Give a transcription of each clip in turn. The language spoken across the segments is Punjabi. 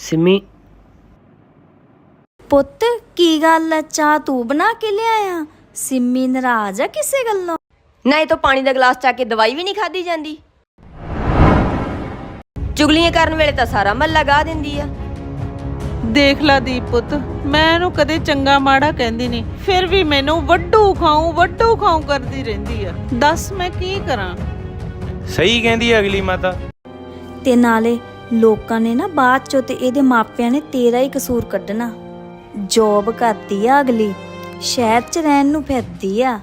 ਸਿੰਮੀ। ਪੁੱਤ ਕੀ ਗੱਲ ਐ ਚਾਹ ਤੂੰ ਬਣਾ ਕੇ ਲਿਆਇਆ? ਸਿੰਮੀ ਨਾਰਾਜ਼ ਆ ਕਿਸੇ ਗੱਲੋਂ? ਨਾ ਇਹ ਤੋਂ ਪਾਣੀ ਦਾ ਗਲਾਸ ਚੱਕ ਕੇ ਦਵਾਈ ਵੀ ਨਹੀਂ ਖਾਦੀ ਜਾਂਦੀ। ਚੁਗਲੀਆਂ ਕਰਨ ਵੇਲੇ ਤਾਂ ਸਾਰਾ ਮੱਲਾ ਗਾ ਦਿੰਦੀ ਆ। ਦੇਖ ਲਾ ਦੀਪ ਪੁੱਤ ਮੈਂ ਇਹਨੂੰ ਕਦੇ ਚੰਗਾ ਮਾੜਾ ਕਹਿੰਦੀ ਨਹੀਂ। ਫਿਰ ਵੀ ਮੈਨੂੰ ਵੱਡੂ ਖਾਉ ਵੱਡੂ ਖਾਉ ਕਰਦੀ ਰਹਿੰਦੀ ਆ। ਦੱਸ ਮੈਂ ਕੀ ਕਰਾਂ? ਸਹੀ ਕਹਿੰਦੀ ਹੈ ਅਗਲੀ ਮਾਤਾ। ਤੇ ਨਾਲੇ ਲੋਕਾਂ ਨੇ ਨਾ ਬਾਅਦ ਚੋਂ ਤੇ ਇਹਦੇ ਮਾਪਿਆਂ ਨੇ ਤੇਰਾ ਹੀ ਕਸੂਰ ਕੱਢਣਾ। ਜੋਬ ਕਰਦੀ ਆ ਅਗਲੀ ਸ਼ਹਿਰ 'ਚ ਰਹਿਣ ਨੂੰ ਫਿਰਦੀ ਆ।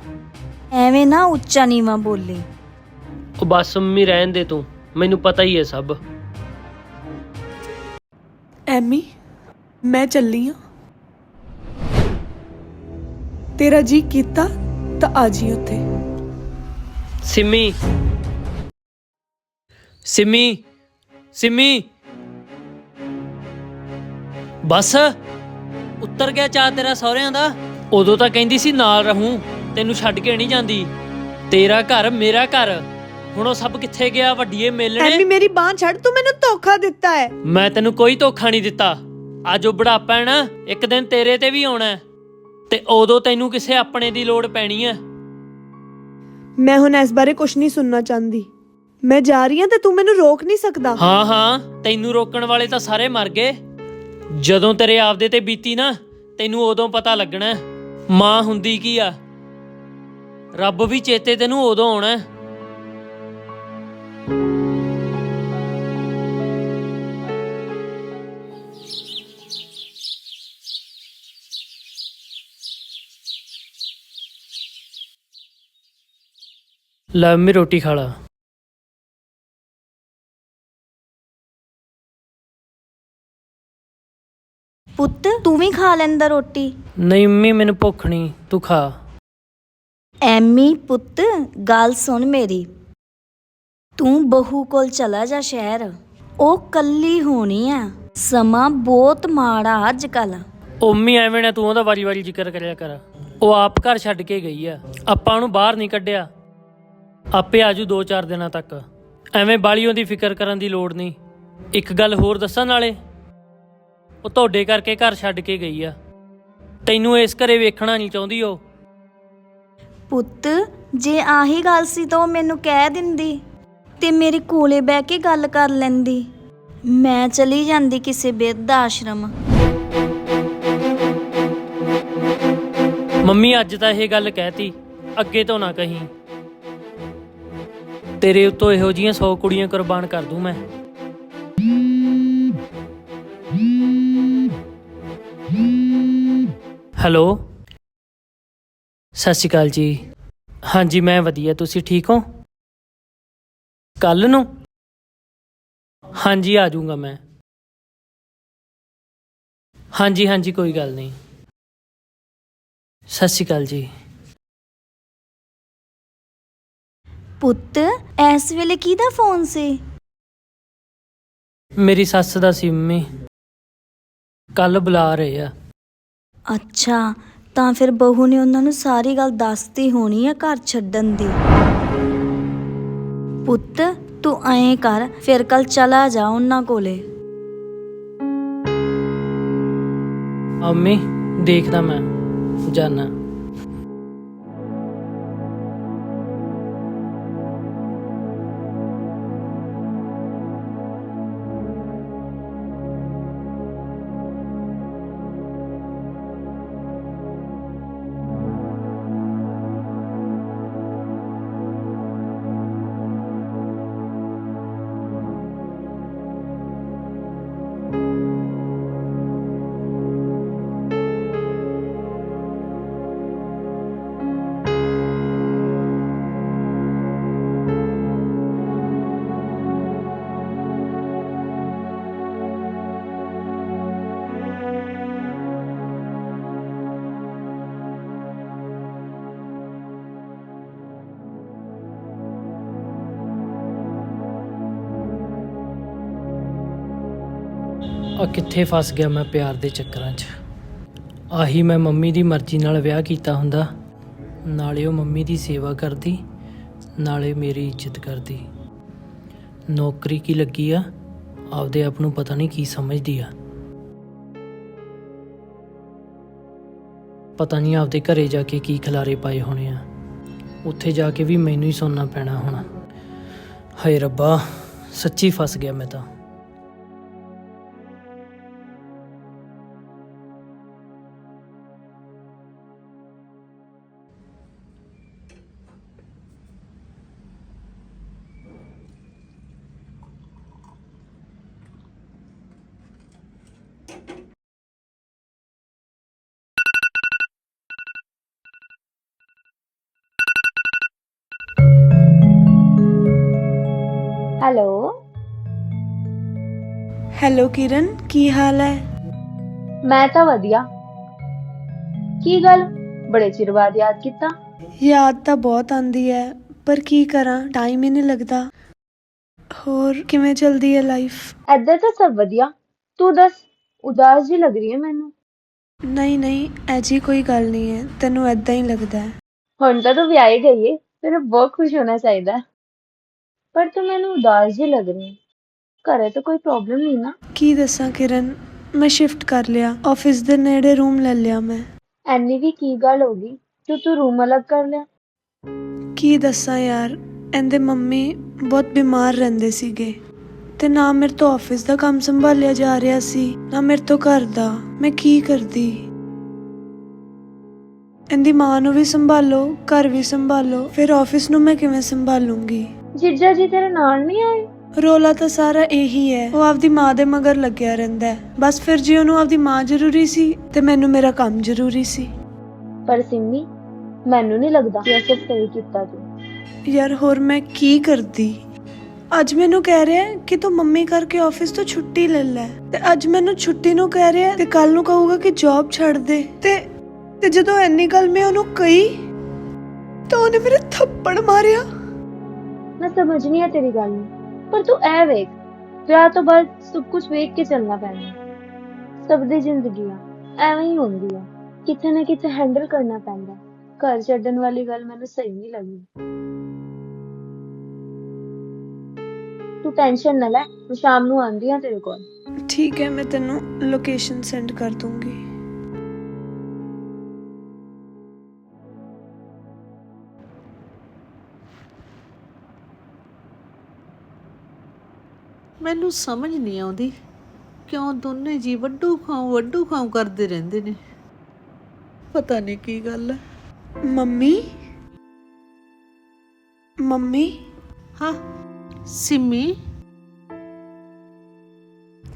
ਐਵੇਂ ਨਾ ਉੱਚਾ ਨੀਵਾਂ ਬੋਲੀ। ਉਹ ਬਸ ਮੰਮੀ ਰਹਿਣ ਦੇ ਤੂੰ ਮੈਨੂੰ ਪਤਾ ਹੀ ਹੈ ਸਭ। ਐਮੀ ਮੈਂ ਚੱਲੀ ਆ। ਤੇਰਾ ਜੀ ਕੀਤਾ ਤਾਂ ਆ ਜੀ ਉੱਥੇ। ਸਿੰਮੀ ਸਿੰਮੀ। ਸਿੰਮੀ। ਬਸ। ਉੱਤਰ ਗਿਆ ਚਾਹ ਤੇਰਾ ਸਹੁਰਿਆਂ ਦਾ। ਉਦੋਂ ਤਾਂ ਕਹਿੰਦੀ ਸੀ ਨਾਲ ਰਹੂੰ। ਤੈਨੂੰ ਛੱਡ ਕੇ ਨਹੀਂ ਜਾਂਦੀ। ਤੇਰਾ ਘਰ ਮੇਰਾ ਘਰ। ਹੁਣ ਉਹ ਸਭ ਕਿੱਥੇ ਗਿਆ ਵੱਡੀਏ ਐਮੀ ਮੇਲਣੇ ਮੇਰੀ ਬਾਹ ਛੱਡ। ਤੂੰ ਮੈਨੂੰ ਧੋਖਾ ਦਿੱਤਾ ਹੈ। ਮੈਂ ਤੈਨੂੰ ਕੋਈ ਧੋਖਾ ਨਹੀਂ ਦਿੱਤਾ। ਅੱਜ ਉਹ ਬੁਢਾਪਾ ਹੈ ਨਾ ਇੱਕ ਦਿਨ ਤੇਰੇ ਤੇ ਵੀ ਆਉਣਾ ਹੈ। ਤੇ ਉਦੋਂ ਤੈਨੂੰ ਕਿਸੇ ਆਪਣੇ ਦੀ ਲੋੜ ਪੈਣੀ ਹੈ। ਮੈਂ ਹੁਣ ਇਸ ਬਾਰੇ ਕੁਝ ਨਹੀਂ ਸੁਣਨਾ ਚਾਹੁੰਦੀ। ਮੈਂ ਜਾ ਰਹੀ ਹਾਂ ਤੇ ਤੂੰ ਮੈਨੂੰ ਰੋਕ ਨਹੀਂ ਸਕਦਾ। ਹਾਂ ਹਾਂ ਤੈਨੂੰ ਰੋਕਣ ਵਾਲੇ ਤਾਂ ਸਾਰੇ ਮਰ ਗਏ। ਜਦੋਂ ਤੇਰੇ ਆਪਦੇ ਤੇ ਬੀਤੀ ਨਾ ਤੈਨੂੰ ਉਦੋਂ ਪਤਾ ਲੱਗਣਾ ਹੈ, ਮਾਂ ਹੁੰਦੀ ਕੀ ਆ। ਰੱਬ ਵੀ ਚੇਤੇ ਤੈਨੂੰ ਉਦੋਂ ਆਉਣਾ ਹੈ। ਲੈ ਮੈਂ ਰੋਟੀ ਖਾ ਲਾ। ਪੁੱਤ ਤੂੰ ਵੀ ਖਾ ਲੈਂਦਾ ਰੋਟੀ। ਨਹੀਂ ਮੰਮੀ ਮੈਨੂੰ ਭੁੱਖ ਨਹੀਂ ਤੂੰ ਖਾ। ਐਮੀ ਪੁੱਤ ਗੱਲ ਸੁਣ ਮੇਰੀ। ਤੂੰ ਬਹੂ ਕੋਲ ਚਲਾ ਜਾ ਸ਼ਹਿਰ। ਉਹ ਕੱਲੀ ਹੋਣੀ ਆ। ਸਮਾਂ ਬਹੁਤ ਮਾੜਾ ਅੱਜ ਕੱਲ ਉਹ ਮੰਮੀ ਐਵੇਂ ਨਾ ਤੂੰ ਉਹਦਾ ਵਾਰੀ-ਵਾਰੀ ਜ਼ਿਕਰ ਕਰਿਆ ਕਰ। ਉਹ ਆਪ ਘਰ ਛੱਡ ਕੇ ਗਈ ਆ। ਆਪਾਂ ਉਹਨੂੰ ਬਾਹਰ ਨਹੀਂ ਕੱਢਿਆ। ਆਪੇ ਆਜੂ 2-4 ਦਿਨਾਂ ਤੱਕ। ਐਵੇਂ ਬਾਲੀਆਂ ਦੀ ਫਿਕਰ ਕਰਨ ਦੀ ਲੋੜ ਨਹੀਂ। ਇੱਕ ਗੱਲ ਹੋਰ ਦੱਸਾਂ ਨਾਲੇ? ਉਹ ਤੁਹਾਡੇ ਕਰਕੇ ਘਰ ਛੱਡ ਕੇ ਗਈ ਆ। ਤੈਨੂੰ ਇਸ ਘਰੇ ਵੇਖਣਾ ਨਹੀਂ ਚਾਹੁੰਦੀ ਉਹ। ਪੁੱਤ ਜੇ ਆਹੀ ਗੱਲ ਸੀ ਤਾਂ ਉਹ ਮੈਨੂੰ ਕਹਿ ਦਿੰਦੀ ਤੇ ਮੇਰੇ ਕੋਲੇ ਬਹਿ ਕੇ ਗੱਲ ਕਰ ਲੈਂਦੀ। ਮੈਂ ਚਲੀ ਜਾਂਦੀ ਕਿਸੇ ਬਿਰਧ ਆਸ਼ਰਮ। ਮੰਮੀ ਅੱਜ ਤਾਂ ਇਹ ਗੱਲ ਕਹਿਤੀ। ਅੱਗੇ ਤੋਂ ਨਾ ਕਹੀਂ। ਤੇਰੇ ਉੱਤੋਂ ਇਹੋ ਜੀਆਂ 100 ਕੁੜੀਆਂ ਕੁਰਬਾਨ ਕਰ ਦੂੰ ਮੈਂ। ਹੈਲੋ। ਸਤਿ ਸ਼੍ਰੀ ਅਕਾਲ ਜੀ। ਹਾਂਜੀ ਮੈਂ ਵਧੀਆ। ਤੁਸੀਂ ਠੀਕ ਹੋ? ਕੱਲ ਨੂੰ? ਹਾਂਜੀ ਆ ਜਾਊਂਗਾ ਮੈਂ। ਹਾਂਜੀ ਹਾਂਜੀ ਕੋਈ ਗੱਲ ਨਹੀਂ। ਸਤਿ ਸ਼੍ਰੀ ਅਕਾਲ ਜੀ। ਪੁੱਤ ਇਸ ਵੇਲੇ ਕਿਹਦਾ ਫੋਨ ਸੀ? ਮੇਰੀ ਸੱਸ ਦਾ ਸੀ ਮੰਮੀ। ਕੱਲ ਬੁਲਾ ਰਹੇ ਆ। ਅੱਛਾ, ਤਾਂ ਫਿਰ ਬਹੂ ਨੇ ਉਹਨਾਂ ਨੂੰ ਸਾਰੀ ਗੱਲ ਦੱਸਤੀ ਹੋਣੀ ਆ ਘਰ ਛੱਡਣ ਦੀ। ਪੁੱਤ, ਤੂੰ ਐਂ ਕਰ, ਫਿਰ ਕੱਲ ਚਲਾ ਜਾ ਉਹਨਾਂ ਕੋਲੇ। ਮੰਮੀ ਦੇਖਦਾ ਮੈਂ, ਜਾਨਾ। ਆ ਕਿੱਥੇ ਫਸ ਗਿਆ ਮੈਂ ਪਿਆਰ ਦੇ ਚੱਕਰਾਂ 'ਚ। ਆਹੀ ਮੈਂ ਮੰਮੀ ਦੀ ਮਰਜ਼ੀ ਨਾਲ ਵਿਆਹ ਕੀਤਾ ਹੁੰਦਾ। ਨਾਲੇ ਉਹ ਮੰਮੀ ਦੀ ਸੇਵਾ ਕਰਦੀ, ਨਾਲੇ ਮੇਰੀ ਇੱਜ਼ਤ ਕਰਦੀ। ਨੌਕਰੀ ਕੀ ਲੱਗੀ ਆ? ਆਪਦੇ ਆਪ ਨੂੰ ਪਤਾ ਨਹੀਂ ਕੀ ਸਮਝਦੀ ਆ। ਪਤਾ ਨਹੀਂ ਆਪਦੇ ਘਰੇ ਜਾ ਕੇ ਕੀ ਖਲਾਰੇ ਪਾਏ ਹੋਣੇ ਆ। ਉੱਥੇ ਜਾ ਕੇ ਵੀ ਮੈਨੂੰ ਹੀ ਸੁਣਨਾ ਪੈਣਾ ਹੋਣਾ। ਹਾਏ ਰੱਬਾ, ਸੱਚੀ ਫਸ ਗਿਆ ਮੈਂ ਤਾਂ। ਹੈਲੋ ਕਿਰਨ ਕੀ ਹਾਲ ਹੈ? ਮੈਂ ਤਾਂ ਵਧੀਆ। ਕੀ ਗੱਲ? ਬੜੇ ਚਿਰ ਬਾਅਦ ਯਾਦ ਕੀਤਾ। ਯਾਦ ਤਾਂ ਬਹੁਤ ਆਂਦੀ ਹੈ ਪਰ ਕੀ ਕਰਾਂ ਟਾਈਮ ਹੀ ਨਹੀਂ ਲੱਗਦਾ। ਹੋਰ ਕਿਵੇਂ ਚੱਲਦੀ ਹੈ ਲਾਈਫ ਐਦਾਂ ਤਾਂ ਸਭ ਵਧੀਆ। ਤੂੰ ਦੱਸ ਉਦਾਸ ਜੀ ਲੱਗ ਰਹੀ ਹੈ ਮੈਨੂੰ। ਨਹੀਂ ਨਹੀਂ ਐਜੀ ਕੋਈ ਗੱਲ ਨਹੀਂ ਹੈ ਤੈਨੂੰ ਐਦਾਂ ਹੀ ਲੱਗਦਾ ਹੈ। ਹੁਣ ਤਾਂ ਤੂੰ ਵਿਆਹੀ ਗਈ ਏ ਤੇਰੇ ਬਹੁਤ ਖੁਸ਼ ਹੋਣਾ ਚਾਹੀਦਾ ਹੈ। ਪਰ ਤੂੰ ਮੈਨੂੰ ਉਦਾਸ ਜੀ ਲੱਗ ਰਹੀ ਹੈ। ਘਰੇ ਤਾਂ ਕੋਈ ਪ੍ਰੋਬਲਮ ਨਹੀਂ ਨਾ। ਕੀ ਦੱਸਾਂ ਕਿਰਨ? ਮੈਂ ਸ਼ਿਫਟ ਕਰ ਲਿਆ। ਆਫਿਸ ਦੇ ਨੇੜੇ ਰੂਮ ਲੈ ਲਿਆ ਮੈਂ। ਐਨੀ ਵੀ ਕੀ ਗੱਲ ਹੋ ਗਈ? ਜੋ ਤੂੰ ਰੂਮ ਅਲੱਗ ਕਰ ਲਿਆ। ਕੀ ਦੱਸਾਂ ਯਾਰ? ਇਹਦੇ ਮੰਮੀ ਬਹੁਤ ਬਿਮਾਰ ਰਹਿੰਦੇ ਸੀਗੇ। ਤੇ ਨਾ ਮੇਰੇ ਤੋਂ ਆਫਿਸ ਦਾ ਕੰਮ ਸੰਭਾਲਿਆ ਜਾ ਰਿਹਾ ਸੀ ਨਾ ਮੇਰੇ ਤੋਂ ਘਰ ਦਾ। ਮੈਂ ਕੀ ਕਰਦੀ? ਇਹਦੀ ਮਾਂ ਨੂੰ ਵੀ ਸੰਭਾਲੋ ਘਰ ਵੀ ਸੰਭਾਲੋ। ਫਿਰ ਆਫਿਸ ਨੂੰ ਮੈਂ ਕਿਵੇਂ ਸੰਭਾਲੂੰਗੀ? ਜੀਜਾ ਜੀ ਤੇਰੇ ਨਾਲ ਨਹੀਂ ਆਏ? ਰੋਲਾ ਤਾਂ ਸਾਰਾ ਇਹੀ ਹੈ। ਉਹ ਆਪਦੀ ਮਾਂ ਦੇ ਮਗਰ ਲੱਗਿਆ ਰਹਿੰਦਾ ਹੈ। ਬਸ ਫਿਰ ਜੇ ਉਹਨੂੰ ਆਪਦੀ ਮਾਂ ਜ਼ਰੂਰੀ ਸੀ ਤੇ ਮੈਨੂੰ ਮੇਰਾ ਕੰਮ ਜ਼ਰੂਰੀ ਸੀ। ਪਰ ਸਿੰਮੀ ਮੈਨੂੰ ਨਹੀਂ ਲੱਗਦਾ ਕਿ ਸਭ ਸਹੀ ਕੀਤਾ ਤੂੰ ਯਾਰ ਹੋਰ ਮੈਂ ਕੀ ਕਰਦੀ? ਅੱਜ ਮੈਨੂੰ ਕਹਿ ਰਿਹਾ ਹੈ ਕਿ ਤੂੰ ਮੰਮੀ ਕਰਕੇ ਆਫਿਸ ਤੋਂ ਛੁੱਟੀ ਲੈ ਲੈ। ਤੇ ਅੱਜ ਮੈਨੂੰ ਛੁੱਟੀ ਨੂੰ ਕਹਿ ਰਿਹਾ ਹੈ ਤੇ ਕੱਲ ਨੂੰ ਕਹੂਗਾ ਕਿ ਜੌਬ ਛੱਡ ਦੇ। ਤੇ ਤੇ ਜਦੋਂ ਇੰਨੀ ਗੱਲ ਮੈਂ ਉਹਨੂੰ ਕਹੀ ਤਾਂ ਉਹਨੇ ਮੇਰੇ ਥੱਪੜ ਮਾਰਿਆ। ਮੈਂ ਸਮਝਣੀ ਆ ਤੇਰੀ ਗੱਲ ਨੂੰ। ਪਰ ਤੂੰ ਐ ਵੇਖ, ਵਿਆਹ ਤੋਂ ਬਾਅਦ ਸਭ ਕੁਝ ਵੇਖ ਕੇ ਚੱਲਣਾ ਪੈਂਦਾ ਸਭ ਦੀ ਜ਼ਿੰਦਗੀ ਐਵੇਂ ਹੀ ਹੁੰਦੀ ਕਿਤੇ ਨਾ ਕਿਤੇ ਹੈਂਡਲ ਕਰਨਾ ਪੈਂਦਾ। ਘਰ ਛੱਡਣ ਵਾਲੀ ਗੱਲ ਮੈਨੂੰ ਸਹੀ ਨਹੀਂ ਲੱਗੀ। ਤੂੰ ਟੈਨਸ਼ਨ ਨਾ ਲੈ, ਮੈਂ ਸ਼ਾਮ ਨੂੰ ਆਉਂਦੀ ਆ ਤੇਰੇ ਕੋਲ। ਠੀਕ ਹੈ, ਮੈਂ ਤੈਨੂੰ ਲੋਕੇਸ਼ਨ ਸੈਂਡ ਕਰ ਦੂੰਗੀ। ਮੈਨੂੰ ਸਮਝ ਨਹੀਂ ਆਉਂਦੀ ਕਿਉਂ ਦੋਨੇ ਜੀ ਵੱਡੂ ਖਾਉ ਵੱਡੂ ਖਾਉ ਕਰਦੇ ਰਹਿੰਦੇ ਨੇ। ਪਤਾ ਨਹੀਂ ਕੀ ਗੱਲ ਹੈ। ਮੰਮੀ? ਮੰਮੀ? ਹਾਂ ਸਿੰਮੀ।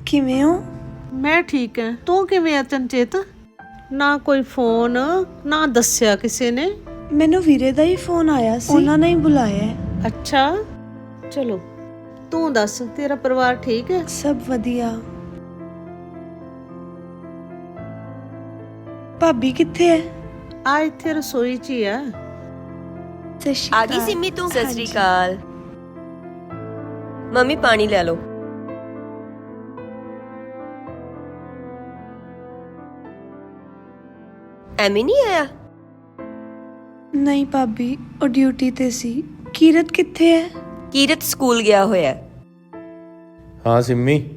ਕਿਵੇਂ ਹੋ? ਮੈਂ ਠੀਕ ਹਾਂ। ਤੂੰ ਕਿਵੇਂ ਆ ਚੰਚੇਤ? ਨਾ ਕੋਈ ਫੋਨ ਨਾ ਦੱਸਿਆ ਕਿਸੇ ਨੇ? ਮੈਨੂੰ ਵੀਰੇ ਦਾ ਹੀ ਫੋਨ ਆਇਆ ਸੀ। ਉਹਨਾਂ ਨੇ ਹੀ ਬੁਲਾਇਆ ਹੈ। ਅੱਛਾ ਚਲੋ। ਤੂੰ ਦੱਸ ਤੇਰਾ ਪਰਿਵਾਰ ਠੀਕ ਹੈ? ਸਭ ਵਧੀਆ। ਭਾਬੀ ਕਿੱਥੇ ਹੈ ਆ ਇੱਥੇ ਰਸੋਈ 'ਚ ਹੀ ਆ। ਸਤਿ ਸ਼੍ਰੀ ਆ ਗਈ ਅਕਾਲ। ਸਿੰਮੀ ਤੂੰ? ਸਤਿ ਸ੍ਰੀ ਹਾਂਜੀ। ਅਕਾਲ। ਮੰਮੀ ਪਾਣੀ ਲੈ ਲਓ। ਐਮੀ ਨਹੀਂ ਆਇਆ? ਨਹੀਂ ਭਾਬੀ ਉਹ ਡਿਊਟੀ ਤੇ ਸੀ। ਕੀਰਤ ਕਿੱਥੇ ਹੈ ਕੀਰਤ ਸਕੂਲ ਗਿਆ ਹੋਇਆ ਹੈ। ਹਾਂ ਸਿੰਮੀ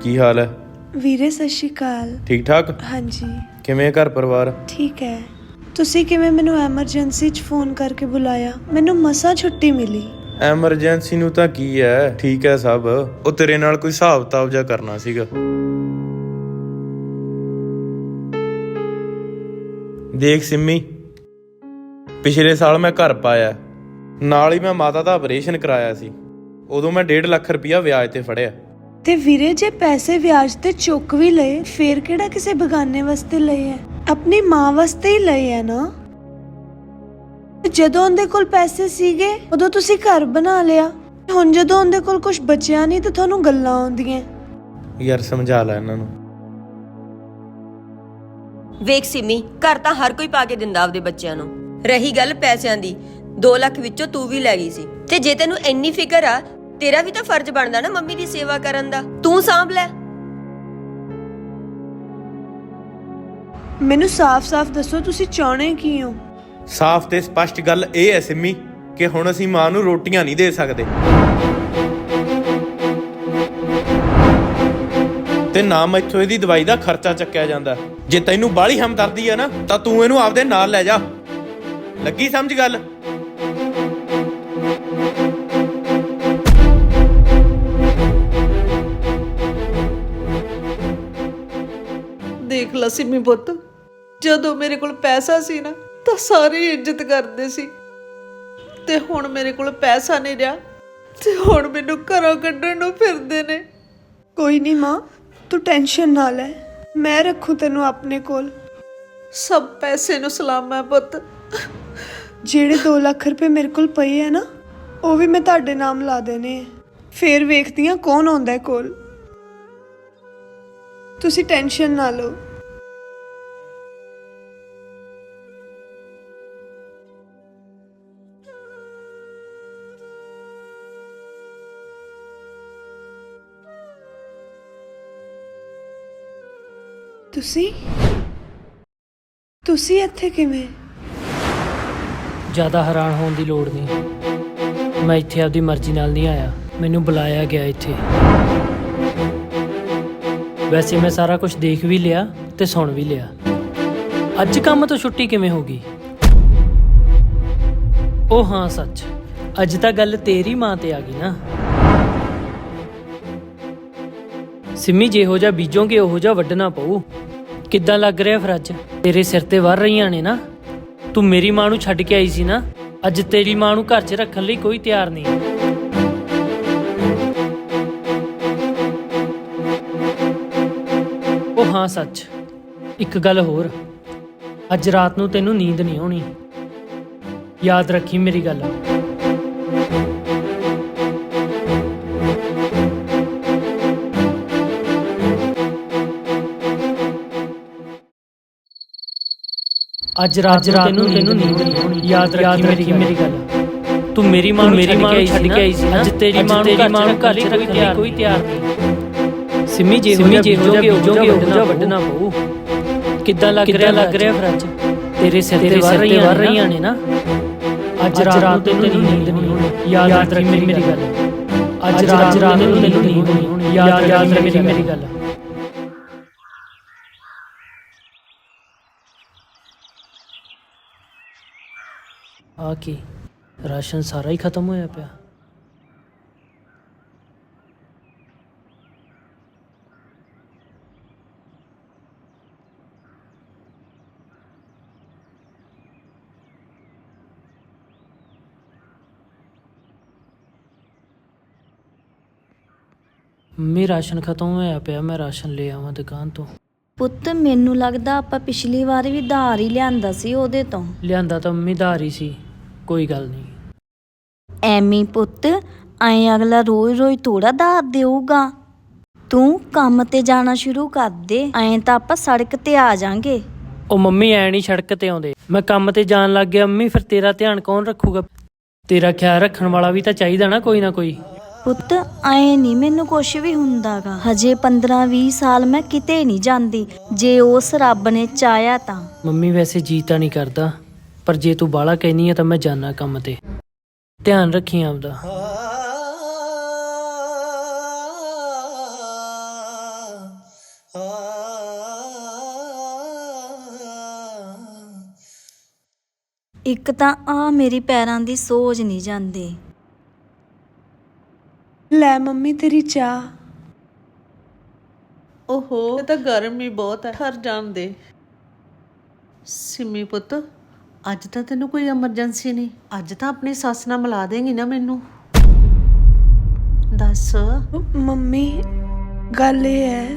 ਕੀ ਹਾਲ ਹੈ? ਵੀਰੇ ਸਤਿ ਸ਼੍ਰੀ ਅਕਾਲ। ਠੀਕ ਠਾਕ? ਹਾਂਜੀ। ਕਿਵੇਂ ਘਰ ਪਰਿਵਾਰ? ਠੀਕ ਹੈ। ਤੁਸੀਂ ਕਿਵੇਂ ਮੈਨੂੰ ਐਮਰਜੈਂਸੀ 'ਚ ਫੋਨ ਕਰਕੇ ਬੁਲਾਇਆ? ਮੈਨੂੰ ਮਸਾ ਛੁੱਟੀ ਮਿਲੀ। ਐਮਰਜੈਂਸੀ ਨੂੰ ਤਾਂ ਕੀ ਹੈ? ਠੀਕ ਹੈ ਸਭ। ਉਹ ਤੇਰੇ ਨਾਲ ਕੋਈ ਹਿਸਾਬ ਕਿਤਾਬ ਜਿਹਾ ਕਰਨਾ ਸੀਗਾ। ਦੇਖ ਸਿੰਮੀ ਪਿਛਲੇ ਸਾਲ ਮੈਂ ਘਰ ਪਾਇਆ। ਨਾਲ ਹੀ ਮੈਂ ਮਾਤਾ ਦਾ ਆਪਰੇਸ਼ਨ ਕਰਾਇਆ ਸੀ। ਉਦੋਂ ਮੈਂ 1.5 ਲੱਖ ਰੁਪਇਆ ਵਿਆਜ ਤੇ ਫੜਿਆ। ਤੇ ਵੀਰੇ ਜੇ ਪੈਸੇ ਵਿਆਜ ਤੇ ਚੁੱਕ ਵੀ ਲਏ ਫੇਰ ਕਿਹੜਾ ਕਿਸੇ ਬਗਾਨੇ ਵਾਸਤੇ ਲਏ ਹੈ ਆਪਣੀ ਮਾਂ ਵਾਸਤੇ ਹੀ ਲਏ ਹੈ ਨਾ? ਜਦੋਂ ਉਹਦੇ ਕੋਲ ਪੈਸੇ ਸੀਗੇ ਉਦੋਂ ਤੁਸੀਂ ਘਰ ਬਣਾ ਲਿਆ। ਹੁਣ ਜਦੋਂ ਉਹਦੇ ਕੋਲ ਕੁਝ ਬਚਿਆ ਨਹੀਂ ਤੇ ਤੁਹਾਨੂੰ ਗੱਲਾਂ ਆਉਂਦੀਆਂ। ਯਾਰ ਸਮਝਾ ਲੈ ਇਹਨਾਂ ਨੂੰ। ਵੇਖ ਸਿੰਮੀ ਘਰ ਤਾਂ ਹਰ ਕੋਈ ਪਾ ਕੇ ਦਿੰਦਾ ਆਪਦੇ ਬੱਚਿਆਂ ਨੂੰ। ਰਹੀ ਗੱਲ ਪੈਸਿਆਂ ਦੀ 2 ਲੱਖ ਵਿੱਚੋਂ ਤੂੰ ਵੀ ਲੈ ਗਈ ਸੀ। ਤੇ ਜੇ ਤੈਨੂੰ ਇੰਨੀ ਫਿਕਰ ਆ ਤੇਰਾ ਵੀ ਤਾਂ ਫਰਜ਼ ਬਣਦਾ ਨਾ ਮੰਮੀ ਦੀ ਸੇਵਾ ਕਰਨ ਦਾ। ਤੂੰ ਸਾਂਭ ਲੈ। ਮੈਨੂੰ ਸਾਫ਼-ਸਾਫ਼ ਦੱਸੋ ਤੁਸੀਂ ਚਾਹੁੰਦੇ ਕੀ ਹੋ? ਸਾਫ਼ ਤੇ ਸਪਸ਼ਟ ਗੱਲ ਇਹ ਹੈ ਸਿੰਮੀ ਕਿ ਹੁਣ ਅਸੀਂ ਮਾਂ ਨੂੰ ਰੋਟੀਆਂ ਨਹੀਂ ਦੇ ਸਕਦੇ। ਤੇ ਨਾ ਮੈਥੋਂ ਇਹਦੀ ਦਵਾਈ ਦਾ ਖਰਚਾ ਚੱਕਿਆ ਜਾਂਦਾ। ਜੇ ਤੈਨੂੰ ਬਾਹਲੀ ਹਮਦਰਦੀ ਆ ਨਾ ਤਾਂ ਤੂੰ ਇਹਨੂੰ ਆਪਦੇ ਨਾਲ ਲੈ ਜਾ। ਲੱਗੀ ਸਮਝ ਗੱਲ? ਲਾ ਸਿੰਮੀ ਪੁੱਤ। ਜਦੋਂ ਮੇਰੇ ਕੋਲ ਪੈਸਾ ਸੀ ਨਾ ਤਾਂ ਸਾਰੇ ਇੱਜ਼ਤ ਕਰਦੇ ਸੀ। ਤੇ ਹੁਣ ਮੇਰੇ ਕੋਲ ਪੈਸਾ ਨਹੀਂ ਰਿਹਾ ਤੇ ਹੁਣ ਮੈਨੂੰ ਘਰੋਂ ਕੱਢਣ ਨੂੰ ਫਿਰਦੇ ਨੇ। ਕੋਈ ਨਹੀਂ ਮਾਂ ਤੂੰ ਟੈਨਸ਼ਨ ਨਾ ਲੈ ਮੈਂ ਰੱਖੂ ਤੈਨੂੰ ਆਪਣੇ ਕੋਲ। ਸਭ ਪੈਸੇ ਨੂੰ ਸਲਾਮ ਹੈ ਪੁੱਤ। ਜਿਹੜੇ 2 ਲੱਖ ਰੁਪਏ ਮੇਰੇ ਕੋਲ ਪਏ ਆ ਨਾ ਉਹ ਵੀ ਮੈਂ ਤੁਹਾਡੇ ਨਾਮ ਲਾ ਦੇਣੇ ਫੇਰ ਵੇਖਦੀ ਆ ਕੌਣ ਆਉਂਦਾ ਹੈ ਕੋਲ। ਤੁਸੀਂ ਟੈਨਸ਼ਨ ਨਾ ਲਓ। ਤੁਸੀਂ? ਤੁਸੀਂ ਇੱਥੇ ਕਿਵੇਂ? ਜ਼ਿਆਦਾ ਹੈਰਾਨ ਹੋਣ ਦੀ ਲੋੜ ਨਹੀਂ। ਮੈਂ ਇੱਥੇ ਆਪਦੀ ਮਰਜ਼ੀ ਨਾਲ ਨਹੀਂ ਆਇਆ। ਮੈਨੂੰ ਬੁਲਾਇਆ ਗਿਆ ਇੱਥੇ। ਵੈਸੇ ਮੈਂ ਸਾਰਾ ਕੁਝ ਦੇਖ ਵੀ ਲਿਆ ਤੇ ਸੁਣ ਵੀ ਲਿਆ। ਅੱਜ ਕੰਮ ਤੋਂ ਛੁੱਟੀ ਕਿਵੇਂ ਹੋ ਗਈ? ਉਹ ਹਾਂ, ਸੱਚ। ਅੱਜ ਤਾਂ ਗੱਲ ਤੇਰੀ ਮਾਂ ਤੇ ਆ ਗਈ ਨਾ। ਸਿੰਮੀ, ਜਿਹੋ ਜਿਹਾ ਬੀਜੋਗੇ, ਉਹੋ ਜਿਹਾ ਵੱਢਣਾ ਪਊ। ਕਿੱਦਾਂ ਲੱਗ ਰਿਹਾ ਫਿਰ ਅੱਜ ਤੇਰੇ ਸਿਰ ਤੇ ਵਰ ਰਹੀਆਂ ਨੇ ਨਾ। ਤੂੰ ਮੇਰੀ ਮਾਂ ਨੂੰ ਛੱਡ ਕੇ ਆਈ ਸੀ ਨਾ। ਅੱਜ ਤੇਰੀ ਮਾਂ ਨੂੰ ਘਰ 'ਚ ਰੱਖਣ ਲਈ ਕੋਈ ਤਿਆਰ ਨਹੀਂ। ਉਹ ਹਾਂ ਸੱਚ। ਇੱਕ ਗੱਲ ਹੋਰ। ਅੱਜ ਰਾਤ ਨੂੰ ਤੈਨੂੰ ਨੀਂਦ ਨਹੀਂ ਆਉਣੀ। ਯਾਦ ਰੱਖੀ ਮੇਰੀ ਗੱਲ। ਅੱਜ ਰਾਤ ਤੈਨੂੰ ਤੈਨੂੰ ਨੀਂਦ ਨਹੀਂ ਯਾਦ ਰੱਖੀ ਮੇਰੀ ਗੱਲ। ਤੂੰ ਮੇਰੀ ਮਾਂ ਮੇਰੀ ਮਾਂ ਛੱਡ ਕੇ ਆਈ ਸੀ ਅੱਜ ਤੇਰੀ ਮਾਂ ਤੇਰੀ ਮਾਂ ਨੂੰ ਘਰ ਕੋਈ ਤਿਆਰ ਕੋਈ ਤਿਆਰ ਨਹੀਂ। ਸਿੰਮੀ ਜੇ ਹੋ ਜੇ ਹੋ ਜੇ ਹੋ ਜਾ ਵੱਡਣਾ ਪਊ। ਕਿੱਦਾਂ ਲੱਗ ਰਿਹਾ ਲੱਗ ਰਿਹਾ ਫਿਰ ਅੱਜ ਤੇਰੇ ਸਿਰ ਤੇ ਵਰ ਰਹੀਆਂ ਨੇ ਨਾ? ਅੱਜ ਰਾਤ ਤੈਨੂੰ ਨੀਂਦ ਨਹੀਂ ਆਉਣੀ। ਯਾਦ ਰੱਖੀ ਮੇਰੀ ਗੱਲ। ਅੱਜ ਰਾਤ ਨੂੰ ਤੈਨੂੰ ਨੀਂਦ ਨਹੀਂ ਯਾਦ ਯਾਦ ਰੱਖੀ ਮੇਰੀ ਗੱਲ। ਆ ਕੀ? ਰਾਸ਼ਨ ਸਾਰਾ ਹੀ ਖਤਮ ਹੋਇਆ ਪਿਆ। ਮੰਮੀ ਰਾਸ਼ਨ ਖਤਮ ਹੋਇਆ ਪਿਆ ਮੈਂ ਰਾਸ਼ਨ ਲੈ ਆਵਾਂ ਦੁਕਾਨ ਤੋਂ। ਪੁੱਤ ਮੈਨੂੰ ਲੱਗਦਾ ਆਪਾਂ ਪਿਛਲੀ ਵਾਰ ਵੀ ਧਾਰ ਹੀ ਲਿਆਂਦਾ ਸੀ ਉਹਦੇ ਤੋਂ। ਲਿਆਂਦਾ ਤਾਂ ਮੰਮੀ ਧਾਰੀ ਸੀ। ਕੋਈ ਗੱਲ ਨਹੀਂ। ਐਵੇਂ ਪੁੱਤ ਐਂ ਅਗਲਾ ਰੋਜ਼-ਰੋਜ਼ ਥੋੜਾ ਧਾਰ ਦੇਊਗਾ। ਤੂੰ ਕੰਮ ਤੇ ਜਾਣਾ ਸ਼ੁਰੂ ਕਰ ਦੇ ਐਂ ਤਾਂ ਆਪਾਂ ਸੜਕ ਤੇ ਆ ਜਾਾਂਗੇ। ਉਹ ਮੰਮੀ ਐ ਨਹੀਂ ਸੜਕ ਤੇ ਆਉਂਦੇ। ਮੈਂ ਕੰਮ ਤੇ ਜਾਣ ਲੱਗ ਗਿਆ ਮੰਮੀ ਫਿਰ ਤੇਰਾ ਧਿਆਨ ਕੌਣ ਰੱਖੂਗਾ? ਤੇਰਾ ਖਿਆਲ ਰੱਖਣ ਵਾਲਾ ਵੀ ਤਾਂ ਚਾਹੀਦਾ ਨਾ ਕੋਈ ਨਾ ਕੋਈ। ਪੁੱਤ ਐ ਨਹੀਂ ਮੈਨੂੰ ਕੁਛ ਵੀ ਹੁੰਦਾਗਾ। ਹਜੇ 15-20 ਸਾਲ ਮੈਂ ਕਿਤੇ ਨਹੀਂ ਜਾਂਦੀ। ਜੇ ਉਸ ਰੱਬ ਨੇ ਚਾਹਿਆ ਤਾਂ। ਮੰਮੀ ਵੈਸੇ ਜੀ ਤਾਂ ਨਹੀਂ ਕਰਦਾ। ਪਰ ਜੇ ਤੂੰ ਬਾਲਾ ਕਹਿਨੀ ਆ ਤਾਂ ਮੈਂ ਜਾਣਾ ਕੰਮ ਤੇ। ਧਿਆਨ ਰੱਖੀ ਆਪਦਾ। ਇੱਕ ਤਾਂ ਆ ਮੇਰੀ ਪੈਰਾਂ ਦੀ ਸੋਜ ਨਹੀਂ ਜਾਂਦੀ। ਲੈ ਮੰਮੀ ਤੇਰੀ ਚਾਹ। ਓਹੋ ਇਹ ਤਾਂ ਗਰਮੀ ਬਹੁਤ ਹੈ। ਠਰ ਜਾਣ ਦੇ। ਸਿੰਮੀ ਪੁੱਤ ਅੱਜ ਤਾਂ ਤੈਨੂੰ ਕੋਈ ਐਮਰਜੈਂਸੀ ਨਹੀਂ। ਅੱਜ ਤਾਂ ਆਪਣੀ ਸੱਸ ਨਾਲ ਮਿਲਾ ਦੇਂਗੀ ਨਾ ਮੈਨੂੰ। ਦੱਸ। ਮੰਮੀ ਗੱਲ ਇਹ ਹੈ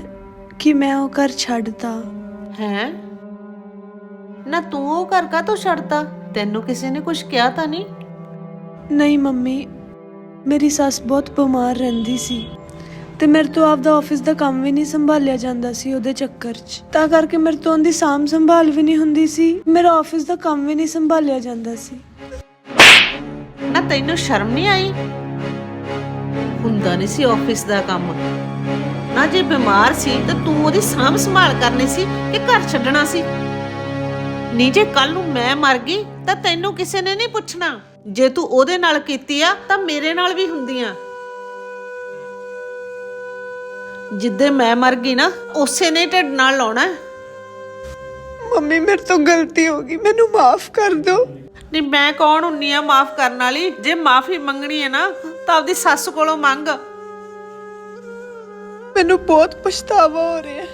ਕਿ ਮੈਂ ਉਹ ਘਰ ਛੱਡਤਾ। ਹੈ? ਨਾ ਤੂੰ ਉਹ ਘਰ ਕਾ ਤੋਂ ਛੱਡਤਾ? ਤੈਨੂੰ ਕਿਸੇ ਨੇ ਕੁਝ ਕਿਹਾ ਤਾਂ ਨਹੀਂ? ਨਹੀਂ ਮੰਮੀ ਮੇਰੀ ਸੱਸ ਬਹੁਤ ਬਿਮਾਰ ਰਹਿੰਦੀ ਸੀ। ਤੇ ਮੇਰੇ ਤੋਂ ਆਪਦਾ ਆਫਿਸ ਦਾ ਕੰਮ ਵੀ ਨਹੀਂ ਸੰਭਾਲਿਆ ਜਾਂਦਾ ਸੀ ਉਹਦੇ ਚੱਕਰ 'ਚ। ਤਾਂ ਕਰਕੇ ਮੇਰੇ ਤੋਂ ਉਹਦੀ ਸਾਂਭ ਸੰਭਾਲ ਵੀ ਨਹੀਂ ਹੁੰਦੀ ਸੀ, ਮੇਰਾ ਆਫਿਸ ਦਾ ਕੰਮ ਵੀ ਨਹੀਂ ਸੰਭਾਲਿਆ ਜਾਂਦਾ ਸੀ। ਨਾ ਤੈਨੂੰ ਸ਼ਰਮ ਨਹੀਂ ਆਈ? ਹੁੰਦਾ ਨਹੀਂ ਸੀ ਆਫਿਸ ਦਾ ਕੰਮ। ਨਾ ਜੇ ਬਿਮਾਰ ਸੀ ਤਾਂ ਤੂੰ ਉਹਦੀ ਸਾਂਭ ਸੰਭਾਲ ਕਰਨੀ ਸੀ ਕਿ ਘਰ ਛੱਡਣਾ ਸੀ? ਨਹੀਂ ਜੇ ਕੱਲ ਨੂੰ ਮੈਂ ਮਰ ਗਈ, ਤਾਂ ਤੈਨੂੰ ਕਿਸੇ ਨੇ ਨਹੀਂ ਪੁੱਛਣਾ। ਜੇ ਤੂੰ ਉਹਦੇ ਨਾਲ ਕੀਤੀ ਆ, ਤਾਂ ਮੇਰੇ ਨਾਲ ਵੀ ਹੁੰਦੀਆਂ। ਜਿੱਦੇ ਮੈਂ ਮਰ ਗਈ ਨਾ ਉਸੇ ਨੇ ਢਿੱਡ ਨਾਲ ਲਾਉਣਾ ਹੈ। ਮੰਮੀ ਮੇਰੇ ਤੋਂ ਗਲਤੀ ਹੋ ਗਈ। ਮੈਨੂੰ ਮਾਫ ਕਰ ਦਿਓ। ਨਹੀਂ ਮੈਂ ਕੌਣ ਹੁੰਨੀ ਆ ਮਾਫ ਕਰਨ ਵਾਲੀ? ਜੇ ਮਾਫੀ ਮੰਗਣੀ ਹੈ ਨਾ ਤਾਂ ਆਪਦੀ ਸੱਸ ਕੋਲੋਂ ਮੰਗ। ਮੈਨੂੰ ਬਹੁਤ ਪਛਤਾਵਾ ਹੋ ਰਿਹਾ ਹੈ।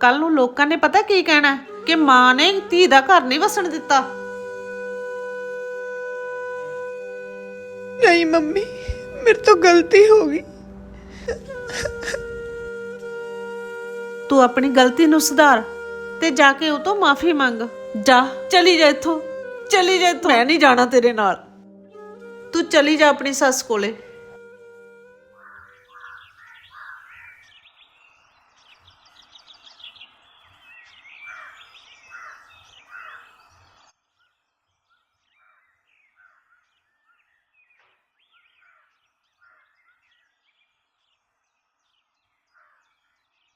ਕੱਲ ਨੂੰ ਲੋਕਾਂ ਨੇ ਪਤਾ ਕੀ ਕਹਿਣਾ ਕਿ ਮਾਂ ਨੇ ਧੀ ਦਾ ਘਰ ਨਹੀਂ ਵਸਣ ਦਿੱਤਾ। ਨਹੀਂ ਮੰਮੀ ਮੇਰੇ ਤੋਂ ਗਲਤੀ ਹੋ ਗਈ। ਤੂੰ ਆਪਣੀ ਗਲਤੀ ਨੂੰ ਸੁਧਾਰ ਤੇ ਜਾ ਕੇ ਉਹ ਤੋਂ ਮਾਫੀ ਮੰਗ। ਜਾ। ਚਲੀ ਜਾ ਇੱਥੋਂ। ਚਲੀ ਜਾ ਇੱਥੋਂ। ਮੈਂ ਨਹੀਂ ਜਾਣਾ ਤੇਰੇ ਨਾਲ। ਤੂੰ ਚਲੀ ਜਾ ਆਪਣੀ ਸੱਸ ਕੋਲੇ।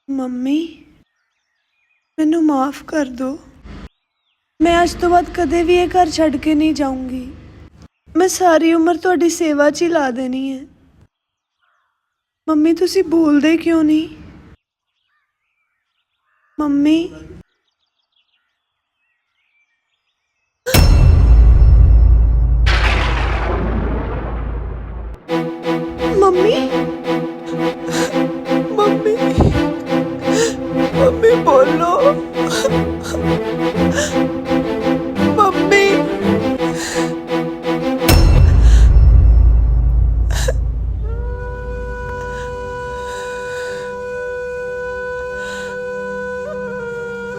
ਮੰਮੀ, ਮੈਨੂੰ ਮਾਫ ਕਰ ਦਿਓ ਮੈਂ ਅੱਜ ਤੋਂ ਬਾਅਦ ਕਦੇ ਵੀ ਇਹ ਘਰ ਛੱਡ ਕੇ ਨਹੀਂ ਜਾਊਂਗੀ। ਮੈਂ ਸਾਰੀ ਉਮਰ ਤੁਹਾਡੀ ਸੇਵਾ 'ਚ ਹੀ ਲਾ ਦੇਣੀ ਹੈ। ਮੰਮੀ, ਤੁਸੀਂ ਬੋਲਦੇ ਕਿਉਂ ਨਹੀਂ? Mummy mummy. ਮੰਮੀ। ਬੋਲੋ। ਮੰਮੀ।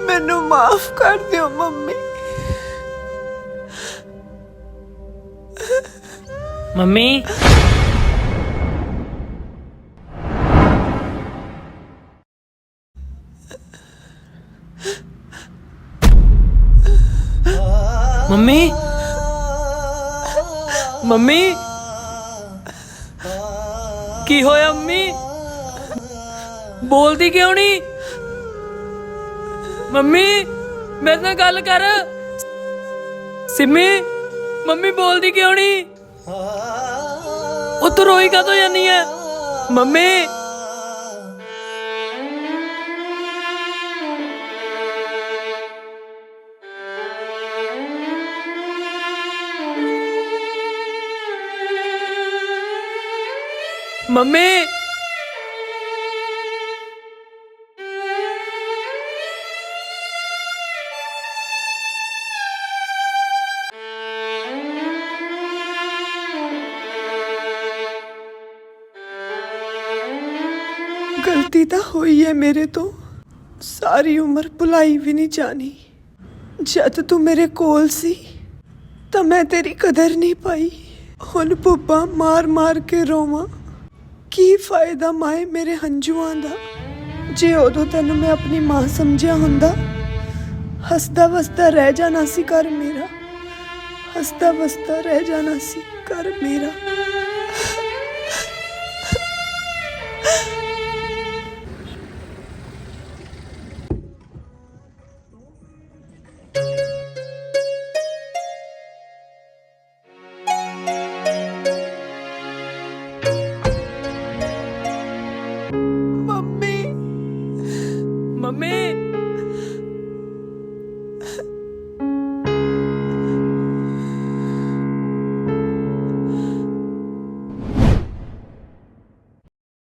ਮੈਨੂੰ ਮਾਫ ਕਰ ਦਿਓ ਮੰਮੀ। ਮੰਮੀ। ਮੰਮੀ ਕੀ ਹੋਇਆ, ਮੰਮੀ? ਬੋਲਦੀ ਕਿਉਂ ਨਹੀਂ ਮੰਮੀ, ਮੇਰੇ ਨਾਲ ਗੱਲ ਕਰ। ਸਿੰਮੀ, ਮੰਮੀ ਬੋਲਦੀ ਕਿਉਂ ਨਹੀਂ ਉਹ ਤੂੰ ਰੋਈ ਕਦੋਂ ਜਾਨੀ ਹੈ ਮੰਮੀ ਮੰਮੀ। ਗਲਤੀ ਤਾਂ ਹੋਈ ਹੈ ਮੇਰੇ ਤੋਂ। ਸਾਰੀ ਉਮਰ ਭੁਲਾਈ ਵੀ ਨਹੀਂ ਜਾਣੀ। ਜਦ ਤੂੰ ਮੇਰੇ ਕੋਲ ਸੀ, ਤਾਂ ਮੈਂ ਤੇਰੀ ਕਦਰ ਨਹੀਂ ਪਾਈ। ਹੁਣ ਪੁੱਪਾ ਮਾਰ ਮਾਰ ਕੇ ਰੋਵਾਂ। ਕੀ ਫਾਇਦਾ ਮਾਏ ਮੇਰੇ ਹੰਝੂਆਂ ਦਾ? ਜੇ ਉਦੋਂ ਤੈਨੂੰ ਮੈਂ ਆਪਣੀ ਮਾਂ ਸਮਝਿਆ ਹੁੰਦਾ, ਹੱਸਦਾ ਵਸਦਾ ਰਹਿ ਜਾਣਾ ਸੀ ਘਰ ਮੇਰਾ। ਹੱਸਦਾ ਵਸਦਾ ਰਹਿ ਜਾਣਾ ਸੀ ਘਰ ਮੇਰਾ।